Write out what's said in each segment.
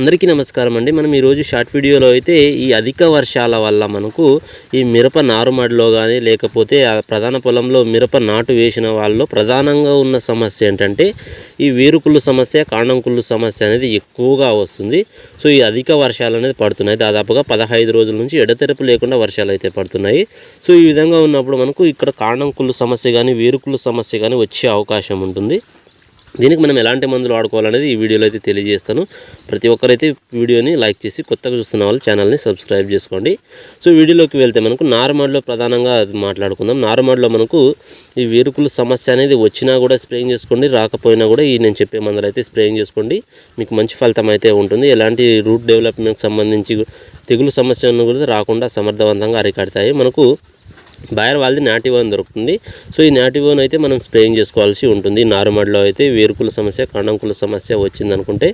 అందరికీ నమస్కారం అండి. మనం ఈరోజు షార్ట్ వీడియోలో అయితే ఈ అధిక వర్షాల వల్ల మనకు ఈ మిరప నారుమడిలో కానీ లేకపోతే ఆ ప్రధాన పొలంలో మిరప నాటు వేసిన వాళ్ళలో ప్రధానంగా ఉన్న సమస్య ఏంటంటే ఈ వేరుకుళ్ళు సమస్య కాండంకుళ్ళు సమస్య అనేది ఎక్కువగా వస్తుంది. సో ఈ అధిక వర్షాలు అనేది పడుతున్నాయి. దాదాపుగా పదహైదు రోజుల నుంచి ఎడతెరపు లేకుండా వర్షాలు అయితే పడుతున్నాయి. సో ఈ విధంగా ఉన్నప్పుడు మనకు ఇక్కడ కాండంకుళ్ళు సమస్య కానీ వేరుకుళ్ళు సమస్య కానీ వచ్చే అవకాశం ఉంటుంది. దీనికి మనం ఎలాంటి మందులు వాడుకోవాలనేది ఈ వీడియోలో అయితే తెలియజేస్తాను. ప్రతి ఒక్కరైతే వీడియోని లైక్ చేసి కొత్తగా చూస్తున్న వాళ్ళు ఛానల్ని సబ్స్క్రైబ్ చేసుకోండి. సో వీడియోలోకి వెళ్తే మనకు నారుమడిలో ప్రధానంగా మాట్లాడుకుందాం. నారుమడిలో మనకు ఈ వేరుకుల సమస్య అనేది వచ్చినా కూడా స్ప్రేయింగ్ చేసుకోండి రాకపోయినా కూడా ఈ నేను చెప్పే మందులు అయితే స్ప్రేయింగ్ చేసుకోండి. మీకు మంచి ఫలితం అయితే ఉంటుంది. ఎలాంటి రూట్ డెవలప్మెంట్కి సంబంధించి తెగులు సమస్యను కూడా రాకుండా సమర్థవంతంగా అరికడతాయి. మనకు బయర్ వాళ్ళది నాటివోన్ దొరుకుతుంది. సో ఈ నాటివోన్ అయితే మనం స్ప్రేయింగ్ చేసుకోవాల్సి ఉంటుంది. నారుమడిలో అయితే వేరుకుల సమస్య కాండంకుల సమస్య వచ్చింది అనుకుంటే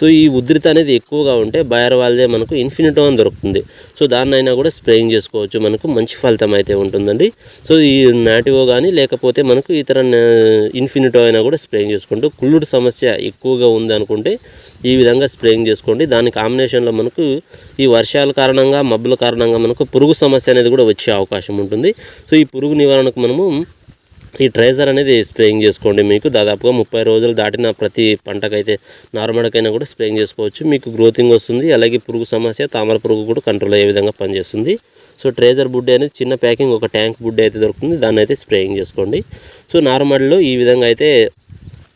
సో ఈ ఉధృత అనేది ఎక్కువగా ఉంటే బయర్ వాళ్ళదే మనకు ఇన్ఫినిటోన్ దొరుకుతుంది. సో దాన్నైనా కూడా స్ప్రేయింగ్ చేసుకోవచ్చు. మనకు మంచి ఫలితం అయితే ఉంటుందండి. సో ఈ నాటివో కానీ లేకపోతే మనకు ఇతర ఇన్ఫినిటో అయినా కూడా స్ప్రేయింగ్ చేసుకుంటూ కుళ్ళుడు సమస్య ఎక్కువగా ఉంది అనుకుంటే ఈ విధంగా స్ప్రేయింగ్ చేసుకోండి. దాని కాంబినేషన్లో మనకు ఈ వర్షాల కారణంగా మబ్బుల కారణంగా మనకు పురుగు సమస్య అనేది కూడా వచ్చే అవకాశం ఉంటుంది. సో ఈ పురుగు నివారణకు మనము ఈ ట్రైజర్ అనేది స్ప్రేయింగ్ చేసుకోండి మీకు. దాదాపుగా ముప్పై రోజులు దాటిన ప్రతి పంటకైతే నార్మల్కైనా కూడా స్ప్రేయింగ్ చేసుకోవచ్చు. మీకు గ్రోతింగ్ వస్తుంది. అలాగే పురుగు సమస్య తామర పురుగు కూడా కంట్రోల్ అయ్యే విధంగా పనిచేస్తుంది. సో ట్రేజర్ బుడ్డి అనేది చిన్న ప్యాకింగ్ ఒక ట్యాంక్ బుడ్డి అయితే దొరుకుతుంది. దాన్ని అయితే స్ప్రేయింగ్ చేసుకోండి. సో నార్మల్లో ఈ విధంగా అయితే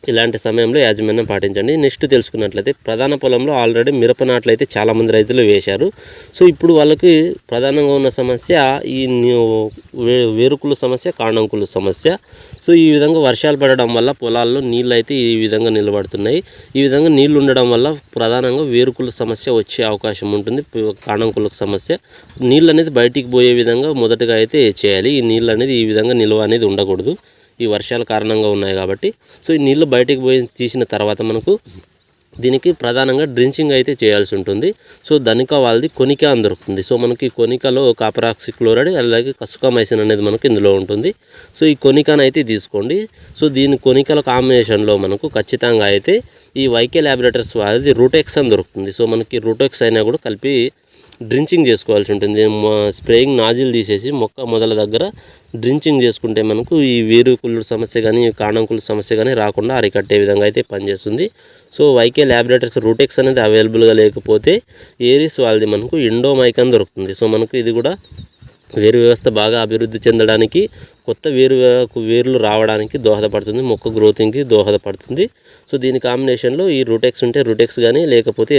ఇలాంటి సమయంలో యాజమాన్యం పాటించండి. నెక్స్ట్ తెలుసుకున్నట్లయితే ప్రధాన పొలంలో ఆల్రెడీ మిరప నాట్లు అయితే చాలామంది రైతులు వేశారు. సో ఇప్పుడు వాళ్ళకి ప్రధానంగా ఉన్న సమస్య ఈ వే- వేరుకుల సమస్య కాణంకుల సమస్య. సో ఈ విధంగా వర్షాలు పడడం వల్ల పొలాల్లో నీళ్ళు అయితే ఈ విధంగా నిలబడుతున్నాయి. ఈ విధంగా నీళ్ళు ఉండడం వల్ల ప్రధానంగా వేరుకుల సమస్య వచ్చే అవకాశం ఉంటుంది. కాణంకుల సమస్య. నీళ్ళు అనేది బయటికి పోయే విధంగా మొదటగా అయితే చేయాలి. ఈ నీళ్ళు అనేది ఈ విధంగా నిల్వ అనేది ఉండకూడదు. ఈ వర్షాల కారణంగా ఉన్నాయి కాబట్టి. సో ఈ నీళ్ళు బయటకు పోయి తీసిన తర్వాత మనకు దీనికి ప్రధానంగా డ్రించింగ్ అయితే చేయాల్సి ఉంటుంది. సో ధనిక వాళ్ళది కొనిక అని దొరుకుతుంది. సో మనకి కొనికలో కాపరాక్సి క్లోరైడ్ అలాగే కసుకమైసిన్ అనేది మనకు ఇందులో ఉంటుంది. సో ఈ కొనికను అయితే తీసుకోండి. సో దీని కొనికల కాంబినేషన్లో మనకు ఖచ్చితంగా అయితే ఈ వైకే ల్యాబొరేటరీస్ వాళ్ళది రూటెక్స్ అని దొరుకుతుంది. సో మనకి రూటెక్స్ అయినా కూడా కలిపి డ్రించింగ్ చేసుకోవాల్సి ఉంటుంది. స్ప్రేయింగ్ నాజిల్ తీసేసి మొక్క మొదల దగ్గర డ్రించింగ్ చేసుకుంటే మనకు ఈ వేరు కుళ్ళు సమస్య కానీ కాండం కుళ్ళు సమస్య కానీ రాకుండా అరికట్టే విధంగా అయితే పనిచేస్తుంది. సో వైకే ల్యాబొరేటరీస్ రూటెక్స్ అనేది అవైలబుల్గా లేకపోతే ఏరిస్ వాళ్ళది మనకు ఇండోమైక్ అని దొరుకుతుంది. సో మనకు ఇది కూడా వేరు వ్యవస్థ బాగా అభివృద్ధి చెందడానికి కొత్త వేరు వేర్లు రావడానికి దోహదపడుతుంది. మొక్క గ్రోతింగ్కి దోహదపడుతుంది. సో దీని కాంబినేషన్లో ఈ రూటెక్స్ ఉంటే రూటెక్స్ కానీ లేకపోతే